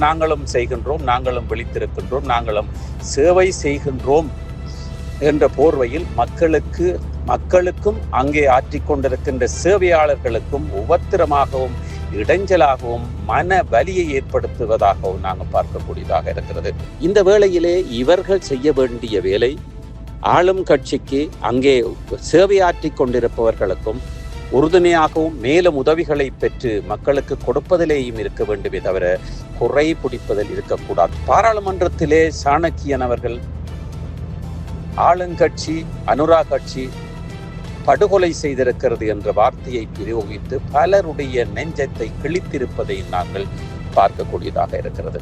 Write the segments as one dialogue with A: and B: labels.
A: நாங்களும் செய்கின்றோம் நாங்களும் விழித்திருக்கின்றோம் நாங்களும் சேவை செய்கின்றோம் என்ற போர்வையில் மக்களுக்கு மக்களுக்கும் அங்கே ஆற்றிக் கொண்டிருக்கின்ற சேவையாளர்களுக்கும் உபத்திரமாகவும் இடைஞ்சலாகவும் மன வலியை ஏற்படுத்துவதாகவும் நாங்கள் பார்க்கக்கூடியதாக இருக்கிறது. இந்த வேளையிலே இவர்கள் செய்ய வேண்டிய வேலை ஆளும் கட்சிக்கு அங்கே சேவையாற்றி கொண்டிருப்பவர்களுக்கும் உறுதுணையாகவும் மேலும் உதவிகளை பெற்று மக்களுக்கு கொடுப்பதிலேயும் இருக்க வேண்டுமே தவிர குறை பிடிப்பதில் இருக்கக்கூடாது. பாராளுமன்றத்திலே சாணக்கியன் அவர்கள் ஆளுங்கட்சி அனுரா கட்சி படுகொலை செய்திருக்கிறது என்ற வார்த்தையை பிரயோகித்து பலருடைய நெஞ்சத்தை கிழித்திருப்பதை நாங்கள் பார்க்கக்கூடியதாக இருக்கிறது.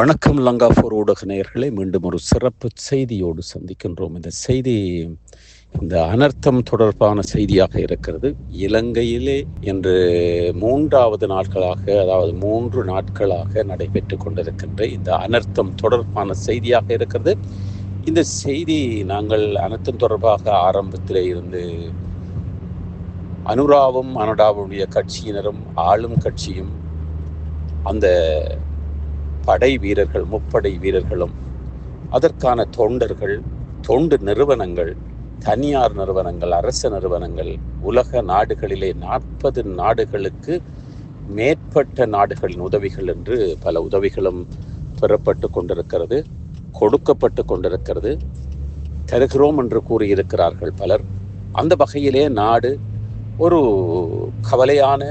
A: வணக்கம் லங்காபூர் ஊடக நேயர்களை மீண்டும் ஒரு சிறப்பு செய்தியோடு சந்திக்கின்றோம். இந்த செய்தி இந்த அனர்த்தம் தொடர்பான செய்தியாக இருக்கிறது. இலங்கையிலே இன்று மூன்றாவது நாட்களாக அதாவது மூன்று நாட்களாக நடைபெற்று கொண்டிருக்கின்ற இந்த அனர்த்தம் தொடர்பான செய்தியாக இருக்கிறது. இந்த செய்தி நாங்கள் அனர்த்தம் தொடர்பாக ஆரம்பத்திலே இருந்து அனுராவும் அனுடாவுடைய கட்சியினரும் ஆளும் கட்சியும் அந்த படை வீரர்கள் முப்படை வீரர்களும் அதற்கான தொண்டர்கள் தொண்டு நிறுவனங்கள் தனியார் நிறுவனங்கள் அரச நிறுவனங்கள் உலக நாடுகளிலே நாற்பது நாடுகளுக்கு மேற்பட்ட நாடுகளின் உதவிகள் என்று பல உதவிகளும் பெறப்பட்டு கொண்டிருக்கிறது கொடுக்கப்பட்டு கொண்டிருக்கிறது தருகிறோம் என்று கூறியிருக்கிறார்கள் பலர். அந்த வகையிலே நாடு ஒரு கவலையான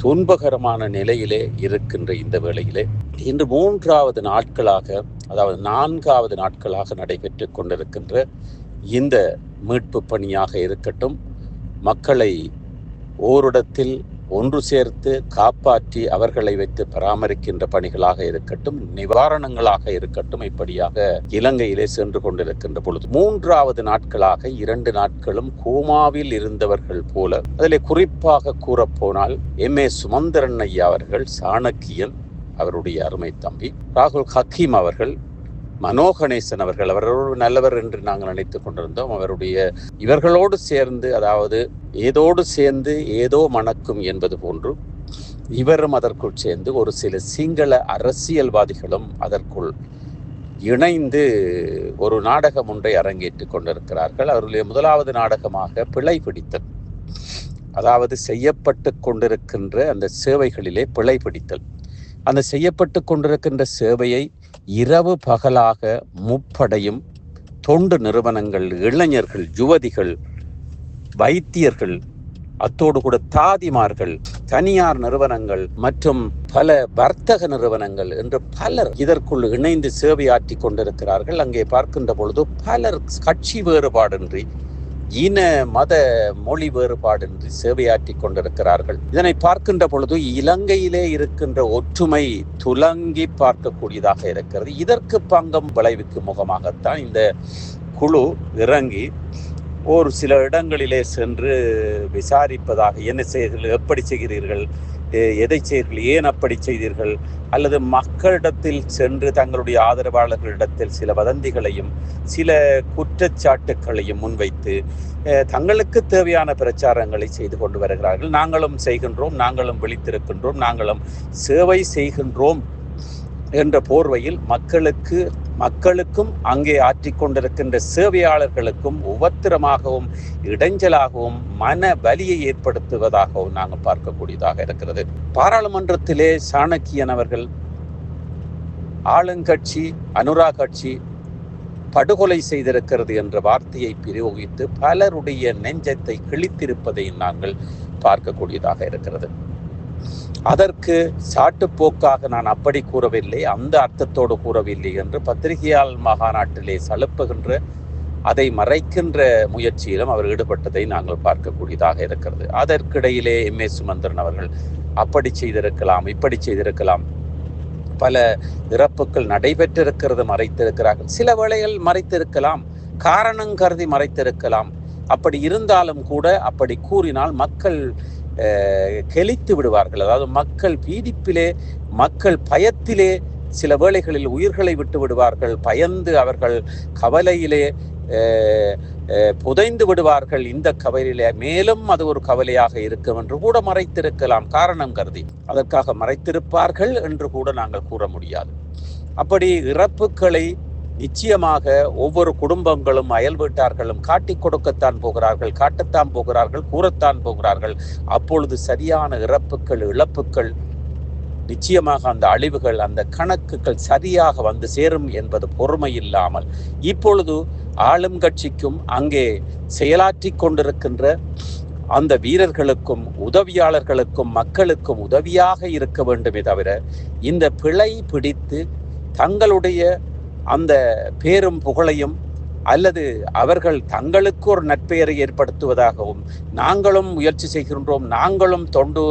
A: துன்பகரமான நிலையிலே இருக்கின்ற இந்த வேளையிலே இன்று மூன்றாவது நாட்களாக அதாவது நான்காவது நாட்களாக நடைபெற்று கொண்டிருக்கின்ற இந்த மீட்பு பணியாக இருக்கட்டும் மக்களை ஓரிடத்தில் ஒன்று சேர்த்து காப்பாற்றி அவர்களை வைத்து பராமரிக்கின்ற பணிகளாக இருக்கட்டும் நிவாரணங்களாக இருக்கட்டும் இப்படியாக இலங்கையிலே சென்று கொண்டிருக்கின்ற பொழுது மூன்றாவது நாட்களாக இரண்டு நாட்களும் கோமாவில் இருந்தவர்கள் போல. அதிலே குறிப்பாக கூறப்போனால் எம் ஏ சுமந்திரன் ஐயா அவர்கள் சாணக்கியன் அவருடைய அருமை தம்பி ராகுல் ஹக்கீம் அவர்கள் மனோகணேசன் அவர்கள் அவர் ஒரு நல்லவர் என்று நாங்கள் நினைத்துக் கொண்டிருந்தோம். அவருடைய இவர்களோடு சேர்ந்து அதாவது ஏதோடு சேர்ந்து ஏதோ மணக்கும் என்பது போன்று இவரும் அதற்குள் சேர்ந்து ஒரு சில சிங்கள அரசியல்வாதிகளும் அதற்குள் இணைந்து ஒரு நாடகம் ஒன்றை அரங்கேற்றுக் கொண்டிருக்கிறார்கள். அவருடைய முதலாவது நாடகமாக பிழை பிடித்தல் அதாவது செய்யப்பட்டு கொண்டிருக்கின்ற அந்த சேவைகளிலே பிழை பிடித்தல். அந்த செய்யப்பட்டு கொண்டிருக்கின்ற சேவையை இரவு பகலாக முப்படையும் தொண்டு நிறுவனங்கள் இளைஞர்கள் யுவதிகள் வைத்தியர்கள் அத்தோடு கூட தாதிமார்கள் தனியார் நிறுவனங்கள் மற்றும் பல வர்த்தக நிறுவனங்கள் என்று பலர் இதற்குள் இணைந்து சேவையாற்றி கொண்டிருக்கிறார்கள். அங்கே பார்க்கின்ற பொழுது பலர் கட்சி வேறுபாடின்றி இன மத மொழி வேறுபாடின்றி சேவையாற்றி கொண்டிருக்கிறார்கள். இதனை பார்க்கின்ற பொழுது இலங்கையிலே இருக்கின்ற ஒற்றுமை துலங்கி பார்க்கக்கூடியதாக இருக்கிறது. இதற்கு பங்கம் விளைவிக்கும் முகமாகத்தான் இந்த குழு இறங்கி ஒரு சில இடங்களிலே சென்று விசாரிப்பதாக என்ன செய்கிறீர்கள் எப்படி செய்கிறீர்கள் எதை செய்தீர்கள் ஏன் அப்படி செய்தீர்கள்? அல்லது மக்களிடத்தில் சென்று தங்களுடைய ஆதரவாளர்களிடத்தில் சில வதந்திகளையும் சில குற்றச்சாட்டுக்களையும் முன்வைத்து தங்களுக்கு தேவையான பிரச்சாரங்களை செய்து கொண்டு வருகிறார்கள். நாங்களும் செய்கின்றோம் நாங்களும் விழித்திருக்கின்றோம் நாங்களும் சேவை செய்கின்றோம். என்ற போர்வையில் மக்களுக்கு மக்களுக்கும் அங்கே ஆற்றிக் கொண்டிருக்கின்ற சேவையாளர்களுக்கும் உபத்திரமாகவும் இடைஞ்சலாகவும் மன வலியை ஏற்படுத்துவதாகவும் நாங்கள் பார்க்கக்கூடியதாக இருக்கிறது. பாராளுமன்றத்திலே சாணக்கியன் அவர்கள் ஆளுங்கட்சி அனுரா கட்சி படுகொலை செய்திருக்கிறது என்ற வார்த்தையை பிரயோகித்து பலருடைய நெஞ்சத்தை கிழித்திருப்பதை நாங்கள் பார்க்கக்கூடியதாக இருக்கிறது. அதற்கு சாட்டுப்போக்காக நான் அப்படி கூறவில்லை அந்த அர்த்தத்தோடு கூறவில்லை என்று பத்திரிகையால் மாகாநாட்டிலே சலுப்புகின்ற அதை மறைக்கின்ற முயற்சியிலும் அவர் ஈடுபட்டதை நாங்கள் பார்க்கக்கூடியதாக இருக்கிறது. அதற்கிடையிலே எம். ஏ. சுமந்திரன் அவர்கள் அப்படி செய்திருக்கலாம் இப்படி செய்திருக்கலாம். பல இறப்புகள் நடைபெற்றிருக்கிறது மறைத்திருக்கிறார்கள். சில வேளைகள் மறைத்திருக்கலாம் காரணம் கருதி மறைத்திருக்கலாம். அப்படி இருந்தாலும் கூட அப்படி கூறினால் மக்கள் கெளித்து விடுவார்கள். அதாவது மக்கள் பீதிப்பிலே மக்கள் பயத்திலே சில வேளைகளில் உயிர்களை விட்டு விடுவார்கள். பயந்து அவர்கள் கவலையிலே புதைந்து விடுவார்கள். இந்த கவலையில மேலும் அது ஒரு கவலையாக இருக்கும் என்று கூட மறைத்திருக்கலாம். காரணம் கருதி. அதற்காக மறைத்திருப்பார்கள் என்று கூட நாங்கள் கூற முடியாது. அப்படி இறப்புகளை நிச்சயமாக ஒவ்வொரு குடும்பங்களும் அயல் வீட்டார்களும் காட்டிக் கொடுக்கத்தான் போகிறார்கள் காட்டத்தான் போகிறார்கள் கூறத்தான் போகிறார்கள். அப்பொழுது சரியான இறப்புகள் இழப்புகள் நிச்சயமாக அந்த அழிவுகள் அந்த கணக்குகள் சரியாக வந்து சேரும் என்பது பொறுமை இல்லாமல் இப்பொழுது ஆளும் கட்சிக்கும் அங்கே செயலாற்றி கொண்டிருக்கின்ற அந்த வீரர்களுக்கும் உதவியாளர்களுக்கும் மக்களுக்கும் உதவியாக இருக்க வேண்டுமே தவிர இந்த பிழை பிடித்து தங்களுடைய அந்த பேரும் புகழையும் அல்லது அவர்கள் தங்களுக்கு ஒரு நட்பெயரை ஏற்படுத்துவதாகவும் நாங்களும் முயற்சி செய்கின்றோம் நாங்களும் தொண்டு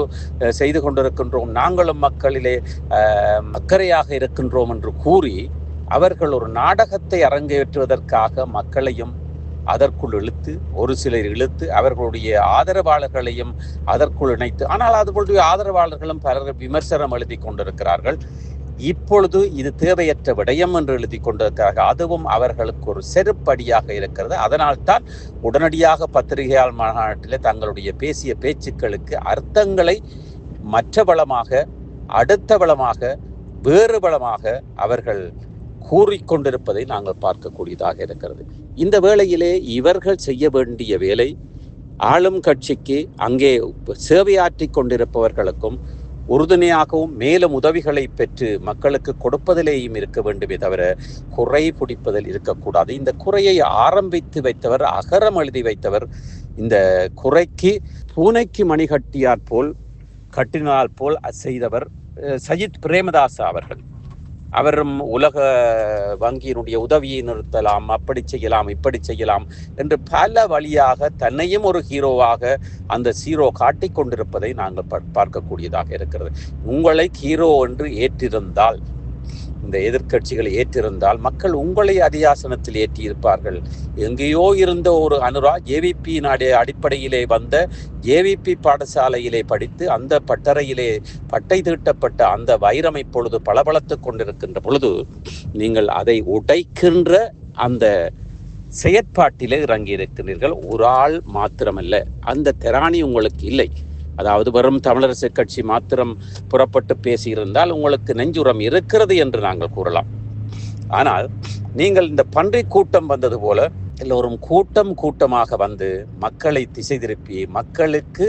A: செய்து கொண்டிருக்கின்றோம் நாங்களும் மக்களிலே அக்கறையாக இருக்கின்றோம் என்று கூறி அவர்கள் ஒரு நாடகத்தை அரங்கேற்றுவதற்காக மக்களையும் அதற்குள் இழுத்து ஒரு சிலர் இழுத்து அவர்களுடைய ஆதரவாளர்களையும் அதற்குள் இணைத்து ஆனால் அதுபோன்ற ஆதரவாளர்களும் பலர் விமர்சனம் எழுதி கொண்டிருக்கிறார்கள். இப்பொழுது இது தேவையற்ற விடயம் என்று எழுதி கொண்டிருக்கிறார்கள். அதுவும் அவர்களுக்கு ஒரு செருப்படியாக இருக்கிறது. அதனால் தான் உடனடியாக பத்திரிகையாளர் மாநாட்டிலே தங்களுடைய பேசிய பேச்சுக்களுக்கு அர்த்தங்களை மற்ற பலமாக அடுத்த பலமாக வேறு பலமாக அவர்கள் கூறிக்கொண்டிருப்பதை நாங்கள் பார்க்கக்கூடியதாக இருக்கிறது. இந்த வேளையிலே இவர்கள் செய்ய வேண்டிய வேலை ஆளும் கட்சிக்கு அங்கே சேவையாற்றி கொண்டிருப்பவர்களுக்கும் உறுதுணையாகவும் மேலும் உதவிகளை பெற்று மக்களுக்கு கொடுப்பதிலேயும் இருக்க வேண்டுமே தவிர குறை பிடிப்பதில் இருக்கக்கூடாது. இந்த குறையை ஆரம்பித்து வைத்தவர் அகரம் எழுதி வைத்தவர் இந்த குறைக்கு பூனைக்கு மணி கட்டியார் போல் கட்டினால் போல் செய்தவர் சஜித் பிரேமதாசா அவர்கள். அவரும் உலக வங்கியினுடைய உதவியை நிறுத்தலாம் அப்படி செய்யலாம் இப்படி செய்யலாம் என்று பல வழியாக தன்னையும் ஒரு ஹீரோவாக அந்த ஹீரோ காட்டிக் கொண்டிருப்பதை நாங்கள் பார்க்கக்கூடியதாக இருக்கிறது. உங்களை ஹீரோ என்று ஏற்றிருந்தால் இந்த எதிர்கட்சிகளை ஏற்றிருந்தால் மக்கள் உங்களை அரியாசனத்தில் ஏற்றியிருப்பார்கள். எங்கேயோ இருந்த ஒரு அனுரா ஏவிபி நாடு அடிப்படையிலே வந்த ஏவிபி பாடசாலையிலே படித்து அந்த பட்டறையிலே பட்டை தீட்டப்பட்ட அந்த வைரம் இப்பொழுது பளபளத்து கொண்டிருக்கின்ற பொழுது நீங்கள் அதை உடைக்கின்ற அந்த செயற்பாட்டிலே இறங்கி இருக்கிறீர்கள் ஒரு ஆள் மாத்திரமல்ல. அந்த திராணி உங்களுக்கு இல்லை. அதாவது வெறும் தமிழரசு கட்சி மாத்திரம் புறப்பட்டு பேசியிருந்தால் உங்களுக்கு நெஞ்சுரம் இருக்கிறது என்று நாங்கள் கூறலாம். ஆனால் நீங்கள் இந்த பன்றி கூட்டம் வந்தது போல எல்லோரும் கூட்டம் கூட்டமாக வந்து மக்களை திசை திருப்பி மக்களுக்கு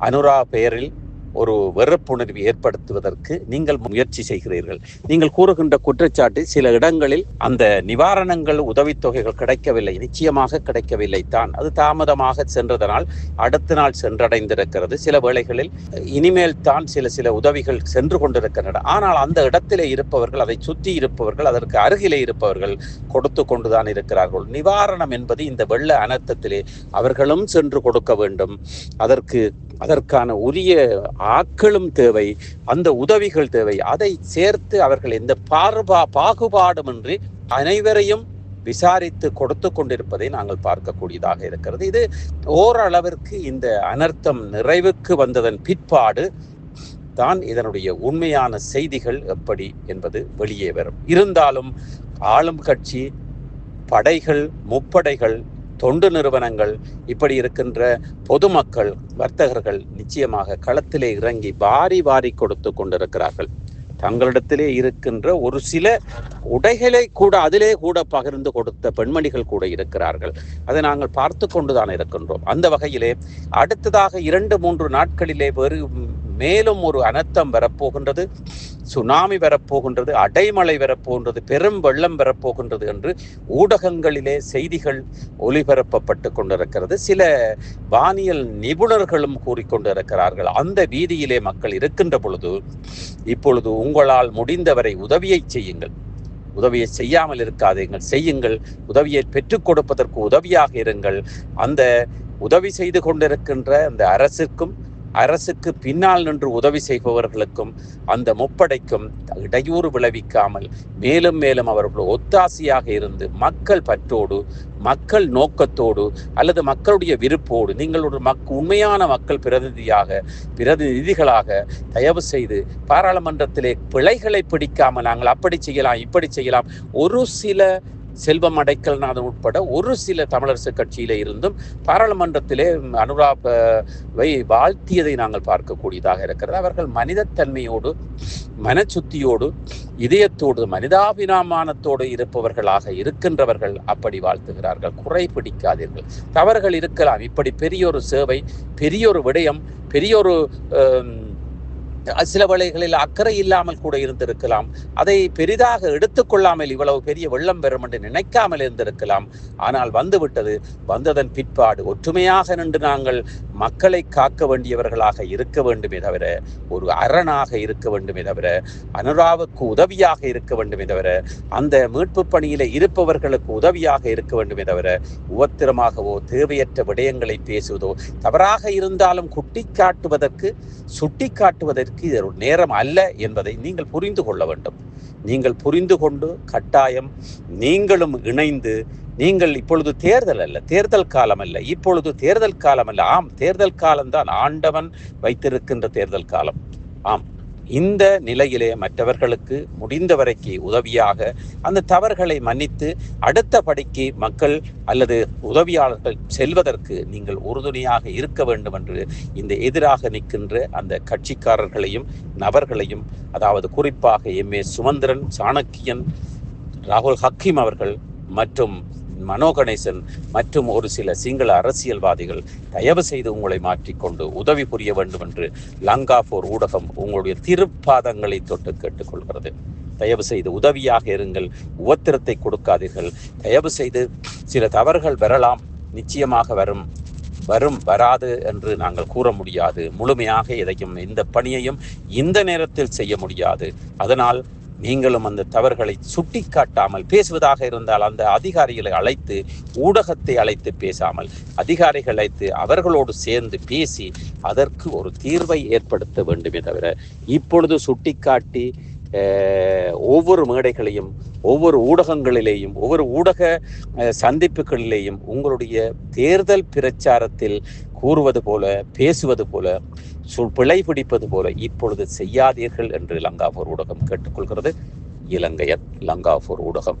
A: அனுரா பெயரில் ஒரு வெறுப்புணர்வு ஏற்படுத்துவதற்கு நீங்கள் முயற்சி செய்கிறீர்கள். நீங்கள் கூறுகின்ற குற்றச்சாட்டு சில இடங்களில் அந்த நிவாரணங்கள் உதவித்தொகைகள் கிடைக்கவில்லை. நிச்சயமாக கிடைக்கவில்லை தான். அது தாமதமாக சென்றதனால் அடுத்த நாள் சென்றடைந்திருக்கிறது. சில வேளைகளில் இனிமேல் தான் சில சில உதவிகள் சென்று கொண்டிருக்கின்றன. ஆனால் அந்த இடத்திலே இருப்பவர்கள் அதை சுற்றி இருப்பவர்கள் அதற்கு அருகிலே இருப்பவர்கள் கொடுத்து கொண்டுதான் இருக்கிறார்கள். நிவாரணம் என்பது இந்த வெள்ள அனர்த்தத்திலே அவர்களும் சென்று கொடுக்க வேண்டும். அதற்கு அதற்கான உரிய ஆட்களும் தேவை அந்த உதவிகள் தேவை. அதை சேர்த்து அவர்கள் எந்த பார்பா பாகுபாடுமின்றி அனைவரையும் விசாரித்து கொடுத்து கொண்டிருப்பதை நாங்கள் பார்க்கக்கூடியதாக இருக்கிறது. இது ஓரளவிற்கு இந்த அனர்த்தம் நிறைவுக்கு வந்ததன் பிற்பாடு தான் இதனுடைய உண்மையான செய்திகள் எப்படி என்பது வெளியே வரும். இருந்தாலும் ஆளும் கட்சி படைகள் முப்படைகள் தொண்டு நிறுவனங்கள் இப்படி இருக்கின்ற பொதுமக்கள் வர்த்தகர்கள் நிச்சயமாக களத்திலே இறங்கி வாரி வாரி கொடுத்து கொண்டிருக்கிறார்கள். தங்களிடத்திலே இருக்கின்ற ஒரு சில உடைகளை கூட அதிலே கூட பகிர்ந்து கொடுத்த பெண்மணிகள் கூட இருக்கிறார்கள். அதை நாங்கள் பார்த்து கொண்டுதான் இருக்கின்றோம். அந்த வகையிலே அடுத்ததாக இரண்டு மூன்று நாட்களிலே வேறு மேலும் ஒரு அனர்த்தம் வரப்போகின்றது. சுனாமி வரப்போகின்றது அடைமழை வரப்போகின்றது பெரும் வெள்ளம் வரப்போகின்றது என்று ஊடகங்களிலே செய்திகள் ஒளிபரப்பப்பட்டு கொண்டிருக்கிறது. சில வானியல் நிபுணர்களும் கூறிக்கொண்டிருக்கிறார்கள் அந்த வீதியிலே மக்கள் இருக்கின்ற பொழுது இப்பொழுது உங்களால் முடிந்தவரை உதவியை செய்யுங்கள். உதவியை செய்யாமல் இருக்காதீர்கள் செய்யுங்கள். உதவியை பெற்றுக் கொடுப்பதற்கு உதவியாக இருங்கள். அந்த உதவி செய்து கொண்டிருக்கின்ற அந்த அரசுக்கும் அரசுக்கு பின்னால் நின்று உதவி செய்பவர்களுக்கும் அந்த முப்படைக்கும் இடையூறு விளைவிக்காமல் மேலும் மேலும் அவர்கள் ஒத்தாசையாக இருந்து மக்கள் பற்றோடு மக்கள் நோக்கத்தோடு அல்லது மக்களுடைய விருப்போடு நீங்கள் ஒரு மக் உண்மையான மக்கள் பிரதிநிதியாக பிரதிநிதிகளாக தயவு செய்து பாராளுமன்றத்திலே பிழைகளை பிடிக்காமல் நாங்கள் அப்படி செய்யலாம் இப்படி செய்யலாம் ஒரு சில செல்வம் அடைக்கல்நாதன் உட்பட ஒரு சில தமிழரசு கட்சியில இருந்தும் பாராளுமன்றத்திலே அனுராபை வாழ்த்தியதை நாங்கள் பார்க்கக்கூடியதாக இருக்கிறது. அவர்கள் மனிதத்தன்மையோடு மனச்சுத்தியோடு இதயத்தோடு மனிதாபிமானத்தோடு இருப்பவர்களாக இருக்கின்றவர்கள் அப்படி வாழ்த்துகிறார்கள். குறை பிடிக்காதீர்கள் தவறுகள் இருக்கலாம். இப்படி பெரிய ஒரு சேவை பெரிய ஒரு விடயம் பெரிய ஒரு சில வேளைகளில் அக்கறை இல்லாமல் கூட இருந்திருக்கலாம். அதை பெரிதாக எடுத்துக்கொள்ளாமல் இவ்வளவு பெரிய வெள்ளம் பெறும் என்று நினைக்காமல் இருந்திருக்கலாம். ஆனால் வந்துவிட்டது. வந்ததன் பிற்பாடு ஒற்றுமையாக நின்று நாங்கள் மக்களை காக்க வேண்டியவர்களாக இருக்க வேண்டுமே தவிர ஒரு அரணாக இருக்க வேண்டுமே தவிர அனுராவுக்கு உதவியாக இருக்க வேண்டுமே தவிர அந்த மீட்பு பணியில இருப்பவர்களுக்கு உதவியாக இருக்க வேண்டுமே தவிர உவத்திரமாகவோ தேவையற்ற விடயங்களை பேசுவதோ தவறாக இருந்தாலும் குட்டி காட்டுவதற்கு சுட்டி காட்டுவதற்கு இது ஒரு நேரம் அல்ல என்பதை நீங்கள் புரிந்து கொள்ள வேண்டும். நீங்கள் புரிந்து கொண்டு கட்டாயம் நீங்களும் இணைந்து நீங்கள் இப்பொழுது தேர்தல் அல்ல தேர்தல் காலம் அல்ல இப்பொழுது தேர்தல் காலம் அல்ல. ஆம் தேர்தல் காலம்தான் ஆண்டவன் வைத்திருக்கின்ற தேர்தல் காலம். ஆம். இந்த நிலையிலே மற்றவர்களுக்கு முடிந்த வரைக்கு உதவியாக அந்த தவறுகளை மன்னித்து அடுத்த படிக்கு மக்கள் அல்லது உதவியாளர்கள் செல்வதற்கு நீங்கள் உறுதுணையாக இருக்க வேண்டும் என்று இந்த எதிராக நிற்கின்ற அந்த கட்சிக்காரர்களையும் நபர்களையும் அதாவது குறிப்பாக எம் ஏ சுமந்திரன் சாணக்கியன் ராகுல் ஹக்கீம் அவர்கள் மற்றும் மனோ கணேசன் மற்றும் ஒரு சில சிங்கள அரசியல்வாதிகள் தயவு செய்து உங்களை மாற்றிக்கொண்டு உதவி புரிய வேண்டும் என்று லங்கா போர் ஊடகம் உங்களுடைய திருப்பாதங்களை தொட்டு கேட்டுக்கொள்கிறது. தயவு செய்து உதவியாக இருங்கள் உவத்திரத்தை கொடுக்காதீர்கள். தயவு செய்து சில தவறுகள் வரலாம் நிச்சயமாக வரும் வரும் வராது என்று நாங்கள் கூற முடியாது. முழுமையாக எதையும் இந்த பணியையும் இந்த நேரத்தில் செய்ய முடியாது. அதனால் நீங்களும் அந்த தவறுகளை சுட்டிக்காட்டாமல் பேசுவதாக இருந்தால் அந்த அதிகாரிகளை அழைத்து ஊடகத்தை அழைத்து பேசாமல் அதிகாரிகள் அழைத்து அவர்களோடு சேர்ந்து பேசி அதற்கு ஒரு தீர்வை ஏற்படுத்த வேண்டுமே தவிர இப்பொழுது சுட்டிக்காட்டி ஒவ்வொரு மேடைகளையும் ஒவ்வொரு ஊடகங்களிலேயும் ஒவ்வொரு ஊடக சந்திப்புகளிலேயும் உங்களுடைய தேர்தல் பிரச்சாரத்தில் கூறுவது போல பேசுவது போல சொல் பிழை பிடிப்பது போல இப்பொழுது செய்யாதீர்கள் என்று லங்காபூர் ஊடகம் கேட்டுக்கொள்கிறது. இலங்கையர் லங்காபூர் ஊடகம்.